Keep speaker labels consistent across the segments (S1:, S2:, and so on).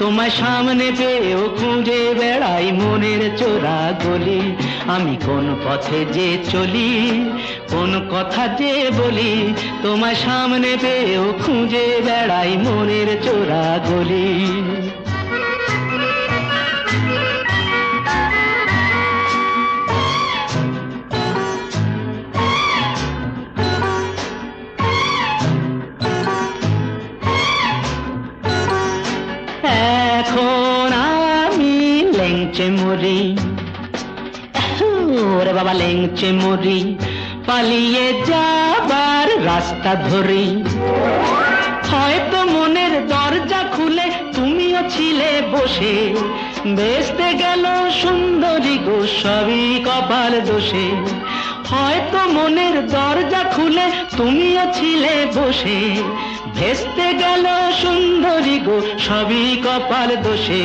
S1: তোমার সামনে যেও খুঁজে বেড়াই মনের চোরা গলি। আমি কোন পথে যে চলি, কোন কথা যে বলি, তোমার সামনে পেয়েও খুঁজে বেড়াই মনের চোরা গলি। মরি ওরে বাবা, লেংচে মরি পালিয়ে যাবার রাস্তা ধরি। হয়তো মনের দরজা খুলে তুমিও ছিলে বসে। বেসতে গেল সুন্দরী গো সবই কপাল দোষে। হয়তো মনের দরজা খুলে তুমিও ছিলে বসে। ভেস্তে গেল সুন্দরী গো সবই কপাল দোষে।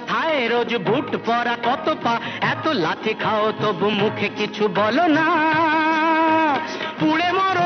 S1: রোজ বুট পরা কত পা? এত লাথি খাও, তবু মুখে কিছু বলো না। পুড়ে মরো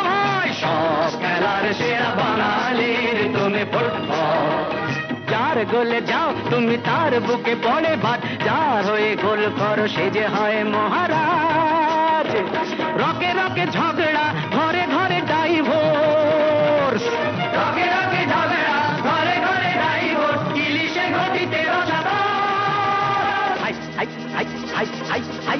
S1: সব
S2: খেলার সেরা বাঙালির তুমি ফুটবল
S1: যার গোলে যাও তুমি তার বুকে পড়ে ভাট যার হয়ে গোল করো সে যে হয় মহারাজ রকে রকে ঝগড়া ঘরে ঘরে ডাইভোর্স
S2: রসাদা
S1: হাই, হাই, হাই, হাই, হাই,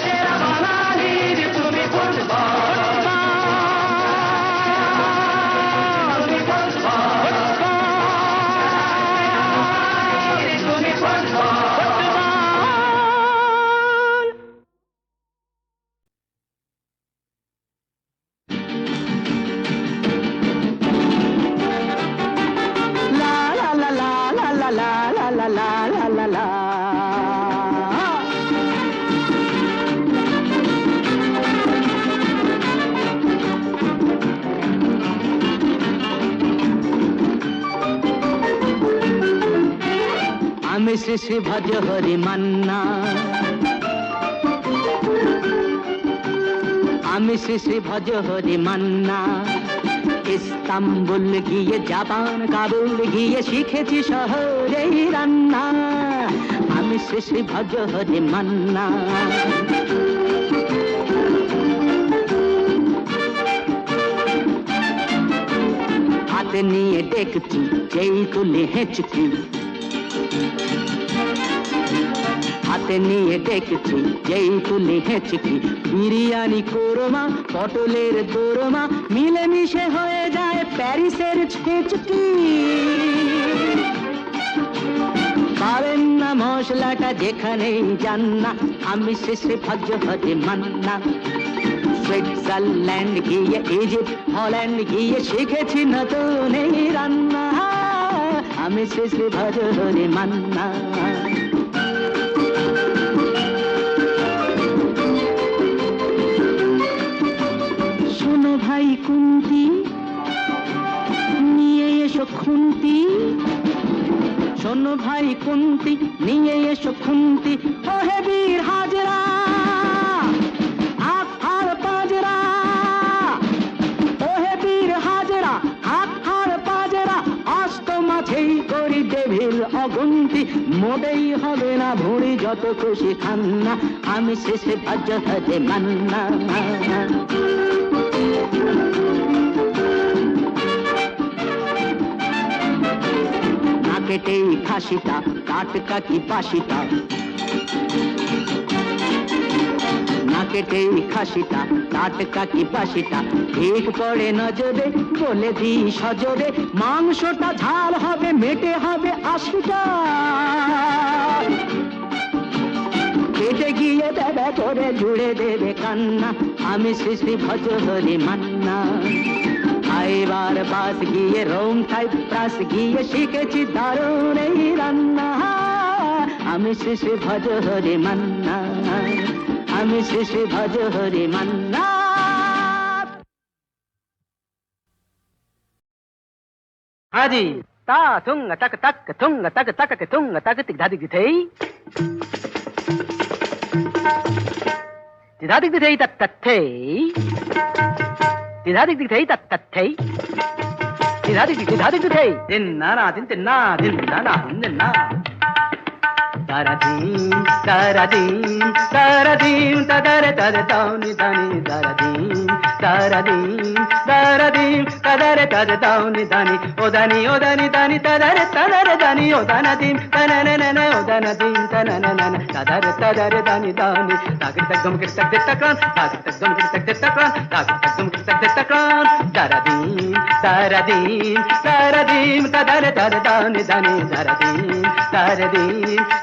S1: শ্রী শ্রী ভজ হরি মান্না আমি শ্রী ভজ হরি মান্না ইস্তাম্বুল গিয়ে জাপান কাবুল গিয়ে শিখেছি শহরে রান্না আমি শ্রী ভজ হরি মান্না হাতে নিয়ে দেখছি, যেই তুলে হেঁচকি। হাতে নিয়ে দেখছি, যেই তুলে হেঁচকি। বিরিয়ানি কোরমা, পটলের দোরমা, মিলেমিশে হয়ে যায় প্যারিসের ছেচকি পাবেন না মশলাটা যেখানেই যান না, আমি শেষে ভাগ্য হতে মান্না সুইজারল্যান্ড গিয়ে, ইজিপ্ট, হল্যান্ড গিয়ে শিখেছি নতুন এই রান্না। আমি শেষে ভাজ হরে মান্না কুন্তি নিয়ে এসো খুন্তি। শোনো ভাই কুন্তি, নিয়ে এসো খুন্তি। ও হে বীর হাজরা মাঝেই করি ডেভিল অগুন্তি। মোটেই হবে না ভুঁড়ি যত খুশি খান না আমি শেষে ভাজ্য হতে মান্না। না পাশিটা খাসিটা কি বাসিটা ঠিক পড়ে নজরে বলে দি সজরে মাংসটা ঝাল হবে, মেটে হবে আশিটা। কেটে গিয়ে দেবে, করে জুড়ে দেবে কান্না। আমি সৃষ্টি ভজ হরি মান্না আইবার পাশ গিয়ে রোম থাই প্রাস গিয়ে শিখেছি দারুণ এই রান্না আমি সৃষ্টি ভজ হরি মান্না আমি সৃষ্টি ভজ হরি মান্না हाँ जी ता तुंग तक तक तुंग तक तक तुंग तक तिक धादिक थे దిధాదిగ్దిధై తత్తై దిధాదిగ్దిధై తత్తై దిధాదిగ్దిధాదిగ్దిధై తిన్నా నాదిన్ తిన్నా తిన్నా నాదిన్ తిన్నా తరదీం తరదీం తరదీం తదర తదతౌని తని తరదీం. తరది తరది తదర తద దౌని దని ఓదని ఓదని దని తదర తదర దని ఓదనది తననన ఓదనది తననన తదర తదర దని దాని తాకి తగ్గం కి తగ్గ తక్రాన్ తాకి తగ్గం కి తగ్గ తక్రాన్ తాకి తగ్గం కి తగ్గ తక్రాన్ తరది తరది దరది తదర తద దౌని దని తరది తరది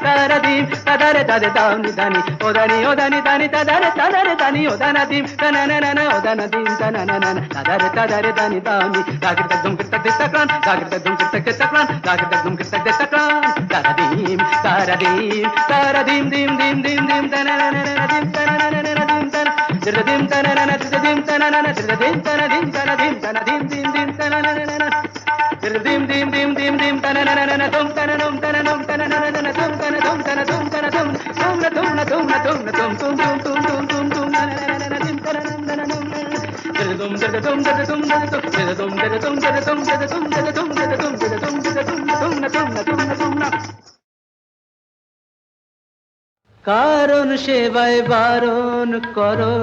S1: తరది తదర తద దౌని దని ఓదని ఓదని దని తదర తదర దని ఓదనది తననన ఓదనది తదరి తదరి దాని దాని జాగ్రత్త దుంకిత దిత్తక్రాన్ జాగ్రత్త దుంకిత కిత్తక్రాన్ జాగ్రత్త దుంకిత దిత్తక్రాన్ తరదీం తరదీం తరదీం దీం దీం దీం దీం తన దీం తన దీం తన తిరదీం తన తిరదీం తన తిరదీం తన దీం తన దీం తన దీం దీం దీం తన తిరదీం దీం దీం దీం దీం తన దుం తన దుం తన దుం తన దుం తన దుం తన কারণ সেবায় বারণ করো,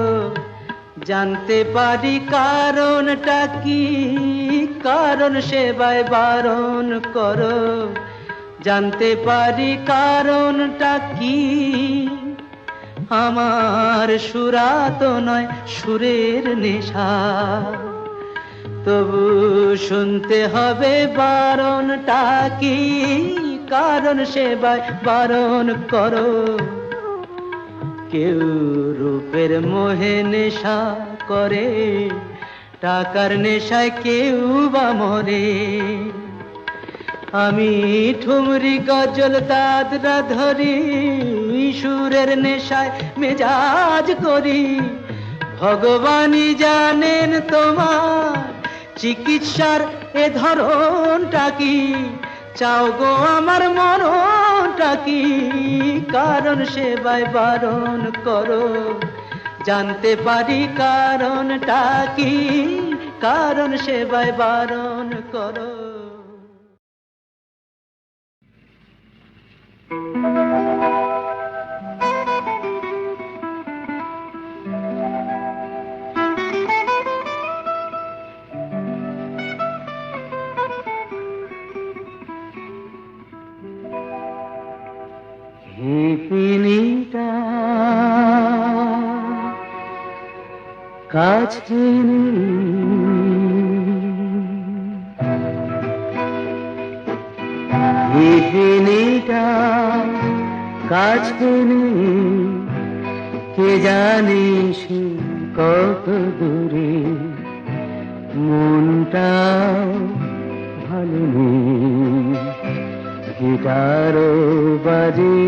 S1: জানতে পারি কারণটা কি। কারণ সেবায় বারণ করো, জানতে পারি কারণটা কি। আমার সুরাত নয় সুরের নেশা। তবু শুনতে হবে বারণটা কি? কারণ সেবায় বারণ করো। কেউ রূপের মোহে নেশা করে, টাকার নেশায় কেউ বা মরে। আমি ঠুমরি গজল দাদরা ধরি সুরের নেশায় মেজাজ করি। ভগবানই জানেন তোমার চিকিৎসার এ ধরনটা কি। চাও গো আমার মরণটা কি। কারণ সেবায় বারণ করো। জানতে পারি কারণটা কি। কারণ সেবায় বারণ করো। جی۔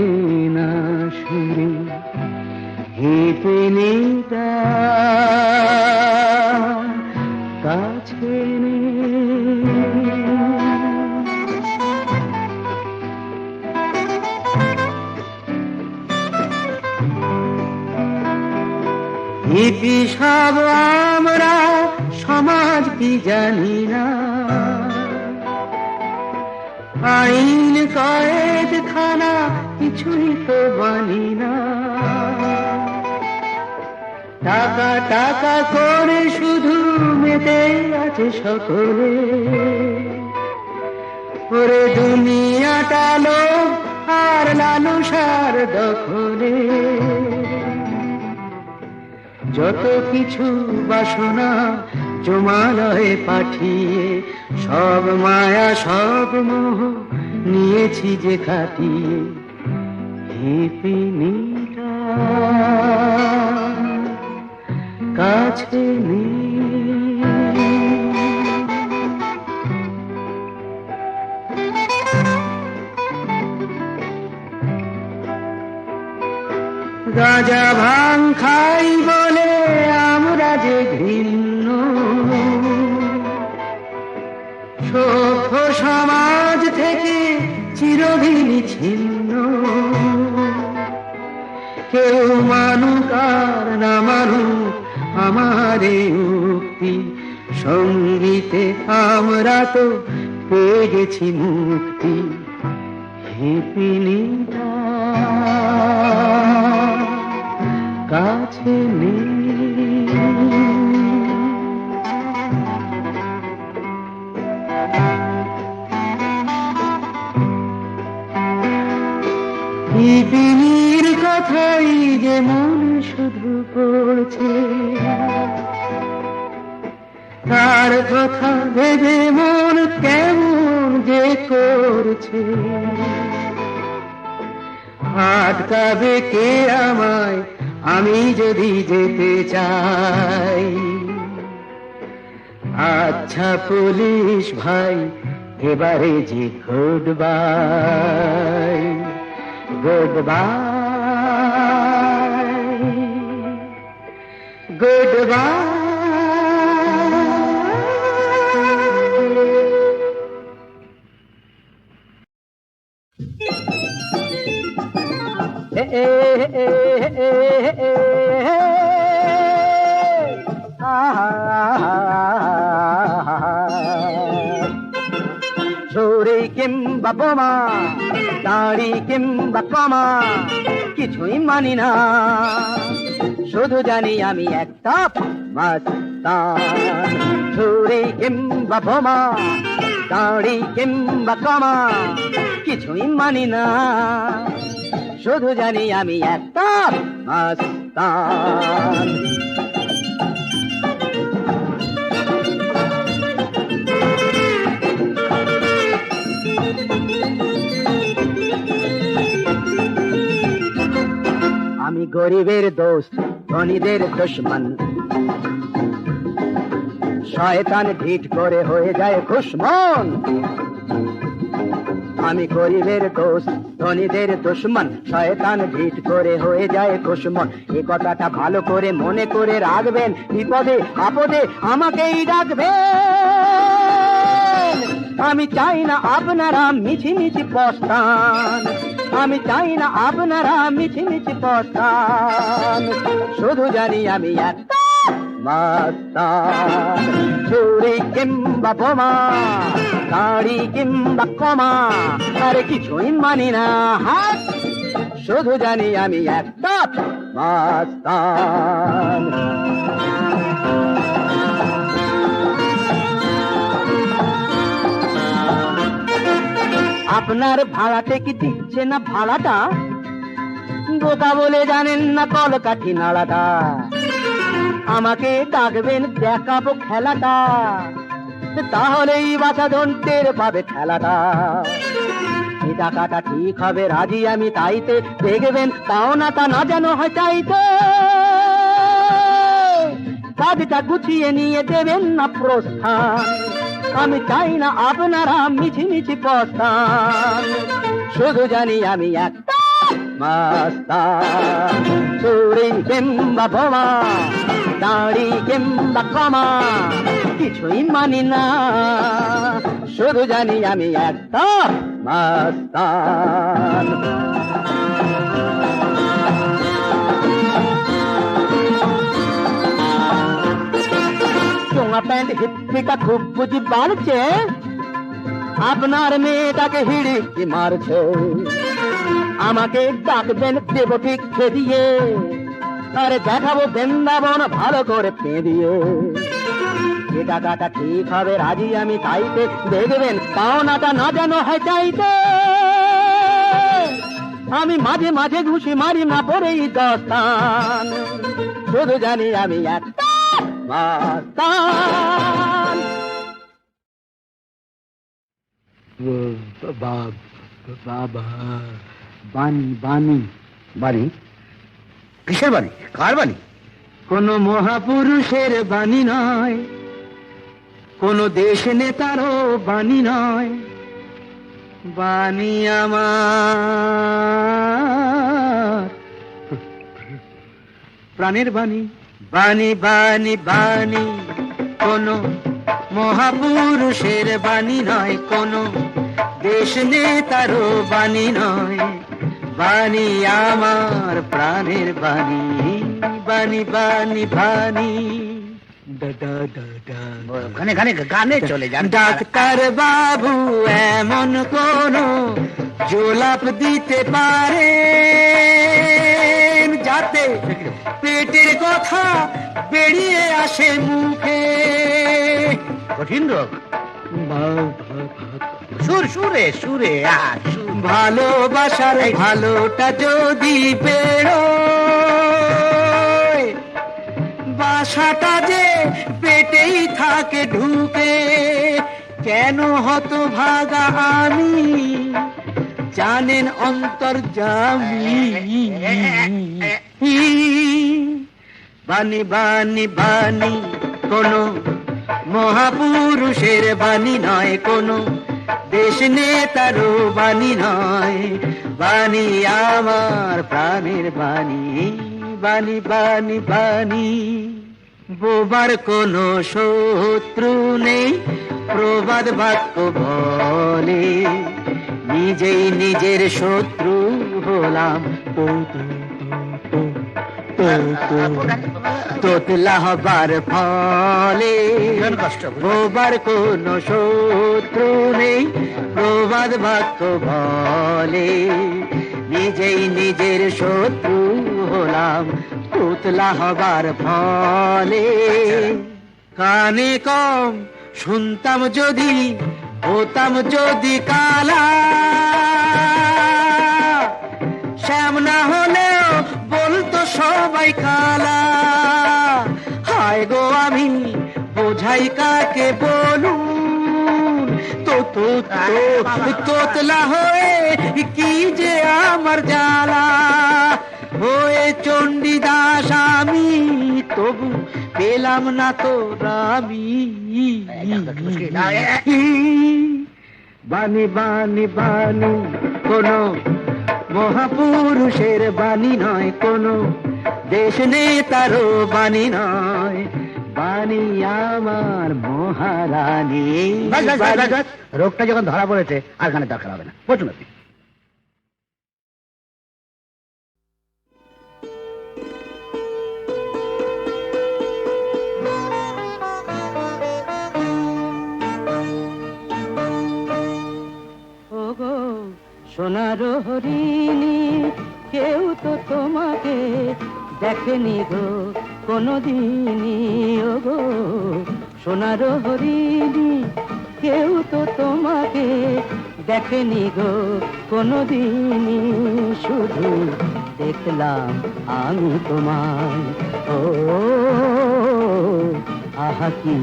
S1: যত কিছু বাসনা জমালয়ে পাঠিয়ে, সব মায়া, সব মোহ নিয়েছি যে খাটিয়ে। হিপিনিটা কাছে গাজা ভাং খাই বলে আমরা যে ঘৃণ্য সভ্য সমাজ থেকে চিরদিন ছিন্ন। কেউ মানুক আর না মানুক, আমারে উক্তি সঙ্গীতে আমরা তো পেয়ে গেছি মুক্তি। হিপিনিটা কাছে বিপিনীর কথাই যে মন শুধু পড়ছে। তার কথা ভেবে মন কেমন যে করছে।
S3: আটকাবে কে আমায় আমি যদি যেতে চাই? আচ্ছা পুলিশ ভাই, এবারে যে good bye good bye good bye ঝুড়ি কিংবা বোমা দাড়ি কিংবা কমা কিছুই মানি না। শুধু জানি আমি একটা ঝুড়ি কিংবা বোমা দাড়ি কিংবা কমা কিছুই মানি না। শুধু জানি আমি একটা মাস্তান আমি গরিবের দোস্ত, ধনীদের দুশ্মন। শয়তান ঢিট করে হয়ে যায় খুশমন। আমি গরিবের দোস্ত, ধনীদের দুশ্মন। শয়তান ঢিট করে হয়ে যায় খুশমন। এই কথাটা ভালো করে মনে করে রাখবেন। বিপদে, আপদে আমাকেই ডাকবেন। আমি চাই না আপনারা মিছি মিছি পস্তান আমি চাই না আপনারা মিছি মিছি পস্তান শুধু জানি আমি একটা মাস্তান চুরি কিংবা বোমা গাড়ি কিংবা কমা আরে কিছুই মানি না। হাত, শুধু জানি আমি একটা মাস্তান আপনার ভাড়াতে কি দিচ্ছে না ভাড়াটা? বোকা বলে জানেন না কলকাঠি নাড়াটা। আমাকে ডাকবেন দেখাবো খেলাটা। তাহলেই বাসা টের পাবে খেলাটা টাকাটা ঠিক হবে, রাজি আমি তাইতে। দেখবেন তাও না তা না যেন হয় চাইতে কাজটা গুছিয়ে নিয়ে দেবেন না প্রস্থান। আমি চাই না আপনারা মিছি মিছি প্রস্থান। শুধু জানি আমি একটা মাস্তান। কিংবা বোমা, দাড়ি কিংবা কমা কিছুই মানি না। শুধু জানি আমি একটা মাস্তান। প্যান্ট হিপ্পিটা খুব বুঝি বাড়ছে আপনার মেয়েটাকে হিড়িকি মারছে আমাকে ডাকবেন দেব ঠিক খেদিয়ে আরে দেখাবো বৃন্দাবন ভালো করে পেঁদিয়ে যে টাকাটা ঠিক হবে রাজি আমি তাইতে দেখবেন পাওনাটা না যেন হয় চাইতে আমি মাঝে মাঝে ঘুষি মারি না পরেই দস্তান শুধু জানি আমি একটা মাস্তান বাবা, বাণী বাণী। বাণী? কিসের বাণী? কার বাণী? কোন মহাপুরুষের বাণী নয়। কোন দেশ নেতারও বাণী নয়। বাণী আমার। প্রাণের বাণী। বাণী বাণী বাণী। কোন মহাপুরুষের বাণী নয় কোন দেশ নেতারও বাণী নয়। বাণী আমার প্রাণের বাণী। বাণী বাণী বাণী।
S4: ওখানে গানে গানে চলে যান।
S3: ডাক্তার বাবু এমন কোন জোলাপ দিতে পারে যাতে পেটের কথা বেরিয়ে আসে মুখে
S4: কঠিন রোগ সুর সুরে সুরে আর
S3: ভালোবাসার ভালোটা যদি বেরো বাসাটা যে পেটেই থাকে ঢুকে কেন হত ভাগা আমি
S1: জানেন অন্তর্জামী বাণী বাণী বাণী, কোন। মহাপুরুষের বাণী নয় কোন। দেশ নেতারও বাণী নয়। বাণী আমার প্রাণের বাণী। বাণী বাণী বাণী। বোবার কোনো শত্রু নেই। প্রবাদ বাক্য বলে। নিজেই নিজের শত্রু হলাম তো তোতলা হবার ফলে বোবার কোনো শত্রু নেই, প্রবাদ বাক্য বলে। নিজেই নিজের শত্রু হলাম পুতলা হবার ফলে। কানে কম শুনতাম যদি, হতাম যদি কালা। সবাই কালা। হায় গো আমি বোঝাই কাকে বলুন? তো তোতলা হয়ে কি যে আমার জ্বালা? হয়ে চণ্ডীদাস আমি তবু পেলাম না তো রামি বাণী বাণী বাণী কোন মহাপুরুষের বাণী নয় কোন, দেশ নেতারও বাণী নয়। বাণী আমার মহারানী।
S5: রোগটা যখন ধরা পড়েছে, আর গানের দরকার হবে না। বসুন
S1: সোনার হরিণী, কেউ তো তোমাকে দেখেনি গো কোনোদিনই। ওগো, সোনার হরিণী, কেউ তো তোমাকে দেখেনি গো কোনোদিনই। শুধু দেখলাম আমি তোমায়। ও, আহা কি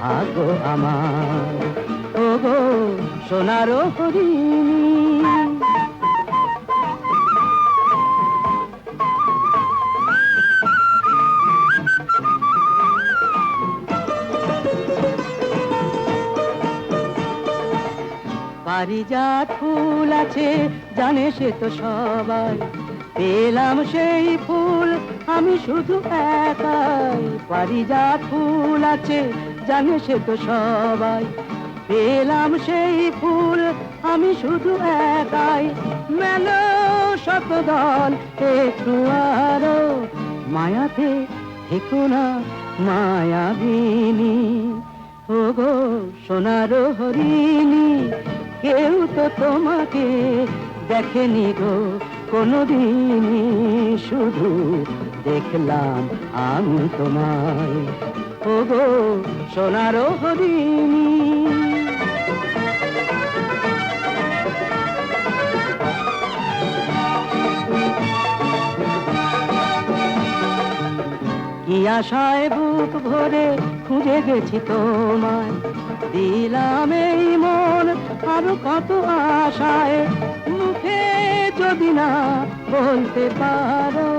S1: ভাগ্য আমার। ওগো, সোনার হরিণী পারিজাত ফুল আছে, জানে সে তো সবাই। পেলাম সেই ফুল, আমি শুধু একাই। পারিজাত ফুল আছে, জানে সে তো সবাই। পেলাম সেই ফুল, আমি শুধু একাই। মেলো শতদল একটু আরও। মায়াতে থেকো না, মায়াবিনী। ওগো সোনার হরিণী কেউ তো তোমাকে দেখেনি গো, কোনোদিনই শুধু দেখলাম আমি তোমায়। ওগো, সোনার হরিণী। কি আশায় বুক ভরে খুঁজে গেছি তোমায়। দিলাম এই আরও কত আশায় মুখে যদি না বলতে পারো,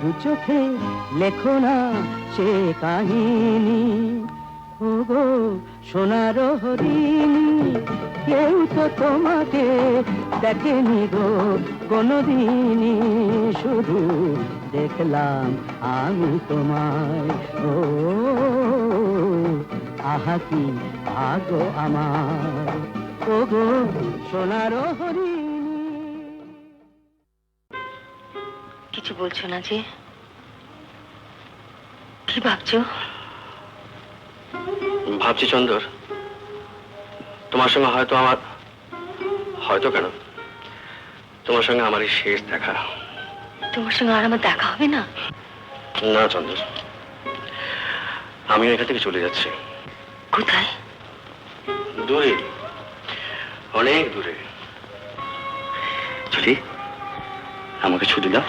S1: দু চোখে লেখো না সে কাহিনী। ওগো সোনার হরিণী, কেউ তো তোমাকে দেখেনি গো কোনোদিনই। শুধু দেখলাম আমি তোমায়, ও আহা কি আমার। ওগো সোনার হরিণী।
S6: কিছু বলছো না যে? কি ভাবছ?
S7: ভাবছি চন্দর। তোমার সঙ্গে হয়তো আমার হয়তো কেন? তোমার সঙ্গে আমার এই শেষ দেখা।
S6: তোমার সঙ্গে আর আমার দেখা হবে না?
S7: না চন্দর। আমি এখান থেকে চলে যাচ্ছি।
S6: কোথায়?
S7: দূরে। অনেক দূরে। চলি আমাকে ছুটি দাও।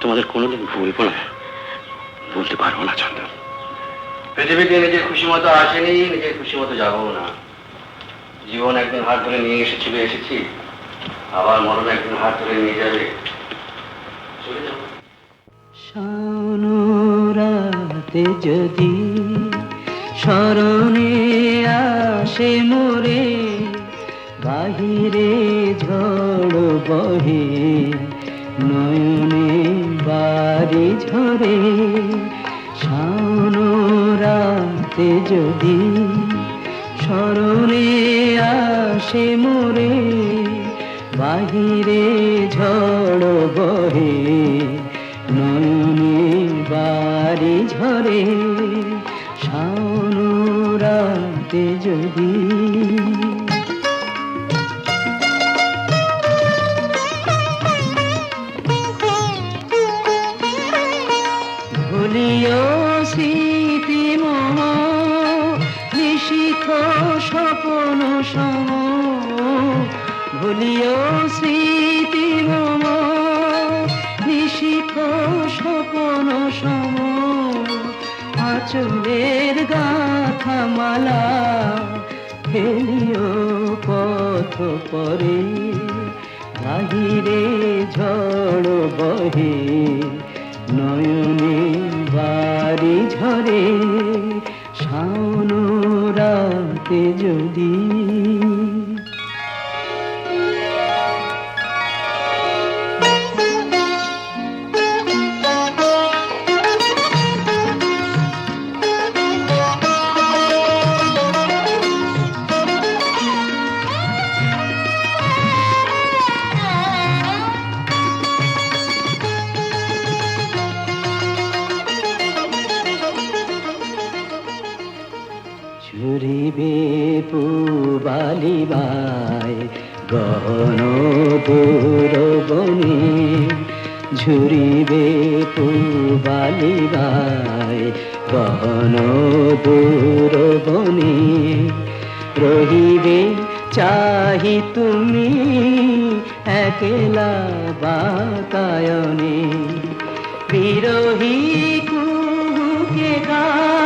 S7: তোমাদের কোনোদিন ভুলবো না। বলতে পারব না চন্দন পৃথিবীতে নিজের খুশি মতো আসেনি, নিজের খুশি মতো যাব না। জীবন একদিন হাত ধরে নিয়ে এসেছিল এসেছি। আবার মরণ একদিন হাত ধরে নিয়ে যাবে।
S1: যদি স্মরণে আসে মোরে বাহিরে ঝড় বহে, নয়নে বাড়ি ঝরে। শানুরাতে যদি স্মরণে আসে মোরে, বাহিরে ঝড় বহে, নয়নে বাড়ি ঝরে। শানুরাতে যদি মালা ফেলিও পথ পরে। বাহিরে ঝড় বহে নয়নে বাড়ি ঝরে। শাওন রাতে যদি রহিবে চাহি তুমি একলা বাতায়নে। বিরোহী কুহুকে গা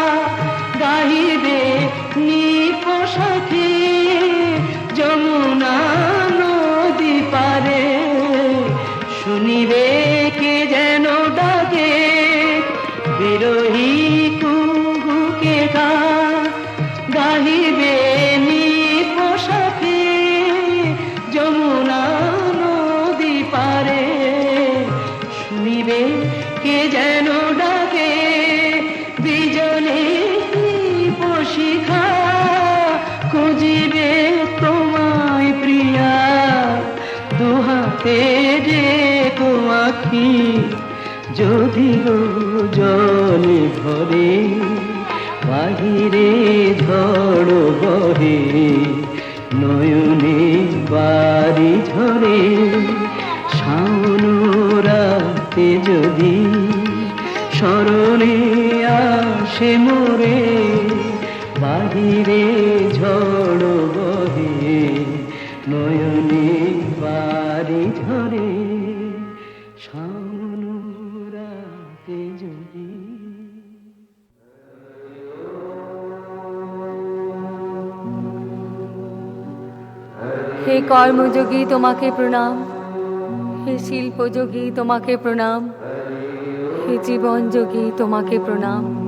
S1: জলে ভরে, বাহিরে ঝড় বহে, নয়নে বাড়ি ঝরে। শাওন রাতে যদি স্মরণে আসে মোরে, বাহিরে ঝড়
S8: কর্মযোগী তোমাকে প্রণাম। হে শিল্পযোগী তোমাকে প্রণাম। হে জীবনযোগী তোমাকে প্রণাম।